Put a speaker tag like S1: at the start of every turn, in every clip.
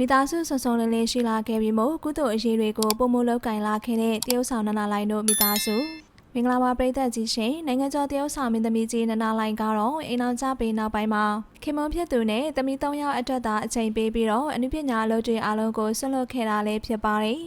S1: မိသားစုစုံစုံလင်းလင်းရှိလာခဲ့ပြီးမို့ကုသိုလ်အရေးတွေကိုပုံမလောက်ကင်လာခဲ့တဲ့တရုတ်ဆောင်နန္ဒလိုင်းတို့မိသားစုမင်္ဂလာပါပရိသတ်ကြီးရှင်နိုင်ငံကျော်တရုတ်ဆောင်မင်းသမီးကြီးနန္ဒလိုင်းကတော့အိမ်အောင်ကြပေးနောက်ပိုင်းမှာခင်မွန်ဖြစ်သူနဲ့သမီး၃ယောက်အတွက်သာအချိန်ပေးပြီးတော့အနုပညာအလုပ်တွေအားလုံးကိုဆွတ်လွတ်ခဲ့တာလည်းဖြစ်ပါတယ်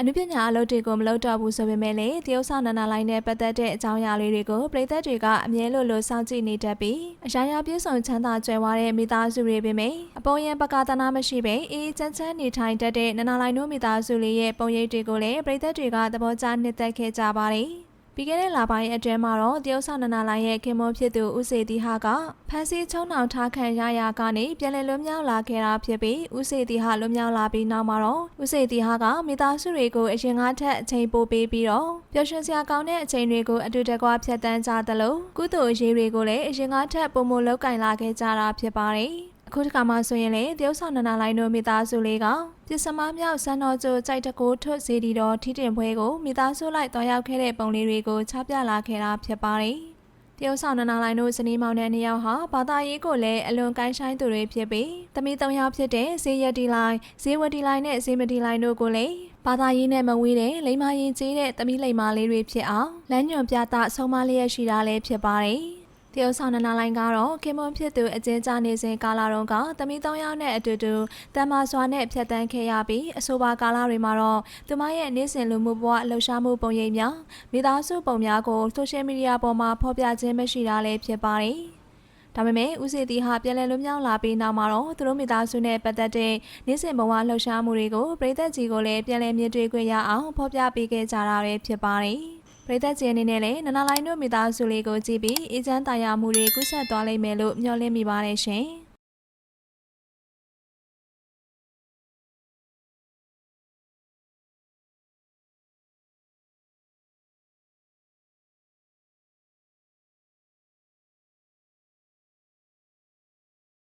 S1: အနုပညာအလုပ်တွေကိုမလုပ်တော့ဘူးဆိုပေမဲ့လည်းတရုတ်ဆောင်နန္ဒလိုင်းနဲ့ပတ်သက်တဲ့အကြောင်းအရာလေးတွေကိုပရိသတ်တွေကအမြဲလိုလိုစောင့်ကြည့်နေတတ်ပြီးအရာရာပြည့်စုံချမ်းသာကြွယ်ဝတဲ့မိသားစုတွေပဲမယ်အပေါ်ယံပကာသနာမရှိပဲအေးချမ်းချမ်းနေထိုင်တတ်တဲ့နန္ဒလိုင်းတို့မိသားစုလေးရဲ့ပုံရိပ်တွေကိုလည်းပရိသတ်တွေကသဘောကျနှစ်သက်ခဲ့ကြပါတယ် ပြီးခဲ့တဲ့လပိုင်းအတွင်းမှာတော့တရုတ်ဆောင်နန္ဒလိုင်းရဲ့ခင်မွန်ဖြစ်သူဦးစေတီဟာကဖန်စီချုံနှောင်ထားခံရရာကနေပြန်လည်လွတ်မြောက်လာခဲ့တာဖြစ်ပြီးဦးစေတီဟာလွတ်မြောက်လာပြီးနောက်မှာတော့ဦးစေတီဟာကမိသားစုတွေကိုအရင်ကထက်အချိန်ပိုပေးပြီးတော့ပျော်ရွှင်စရာကောင်းတဲ့အချိန်တွေကိုအတူတကွဖြတ်တန်းကြသလိုကုသိုလ်အရေးတွေကိုလည်းအရင်ကထက်ပုံမလောက်ကင်လာခဲ့ကြတာဖြစ်ပါတယ် အခုဒီကမှဆိုရင်လေတရုတ်ဆောင်နန္ဒလိုင်းတို့မိသားစုလေးကပြစ်စမမြောက်စံတော်ကျိုကြိုက်တကိုးထွတ်စီဒီတော်ထီးတင်ပွဲကိုမိသားစုလိုက်တွားရောက်ခဲ့တဲ့ပုံလေးတွေကိုချပြလာခဲ့တာဖြစ်ပါတယ်တရုတ်ဆောင်နန္ဒလိုင်းတို့ဇနီးမောင်နှံနှစ်ယောက်ဟာဘာသာရေးကိုလည်းအလွန်ကိုင်းဆိုင်သူတွေဖြစ်ပြီးသမီးသုံးယောက်ဖြစ်တဲ့ဇေယတီလိုင်းဇေဝတီလိုင်းနဲ့ဇေမတီလိုင်းတို့ကိုလည်းဘာသာရေးနဲ့မဝေးတဲ့လိမ္မာရင်ကျေးတဲ့သမီးလိမ္မာလေးတွေဖြစ်အောင်လမ်းညွန်ပြသဆုံးမလျက်ရှိတာလည်းဖြစ်ပါတယ်တ ရုတ်ဆောင်နန္ဒလိုင်းကတော့ခင်မွန်ဖြစ်သူအကျဉ်းချနေစဉ်ကာလတုန်းကသမီးသုံးယောက်နဲ့အတူတူတမ္မာစွာနဲ့ဖြတ်တန်းခဲ့ရပြီးအဆိုပါကာလတွေမှာတော့သူမရဲ့နေ့စဉ်လူမှုဘဝလှုပ်ရှားမှုပုံရိပ်များမိသားစုပုံများကိုဆိုရှယ်မီဒီယာပေါ်မှာဖော်ပြခြင်းမရှိတာလည်းဖြစ်ပါတယ်။ဒါပေမဲ့ဦးစီတီဟာပြန်လည်လွတ်မြောက်လာပြီးနောက်မှာတော့သူတို့မိသားစုနဲ့ပတ်သက်တဲ့နေ့စဉ်ဘဝလှုပ်ရှားမှုတွေကိုပြည်သက်ကြီးကိုလည်းပြန်လည်မြင်တွေ့ခွင့်ရအောင်ဖော်ပြပေးခဲ့ကြတာပဲဖြစ်ပါတယ်။ ပြည်သက်ကြီးအနေနဲ့လည်းနနလိုင်းတို့မိသားစုလေးကိုကြည့်ပြီးအေးချမ်းသာယာမှုတွေကုဆက်သွားလိမ့်မယ်လို့မျှော်လင့်မိပါတယ်ရှင်။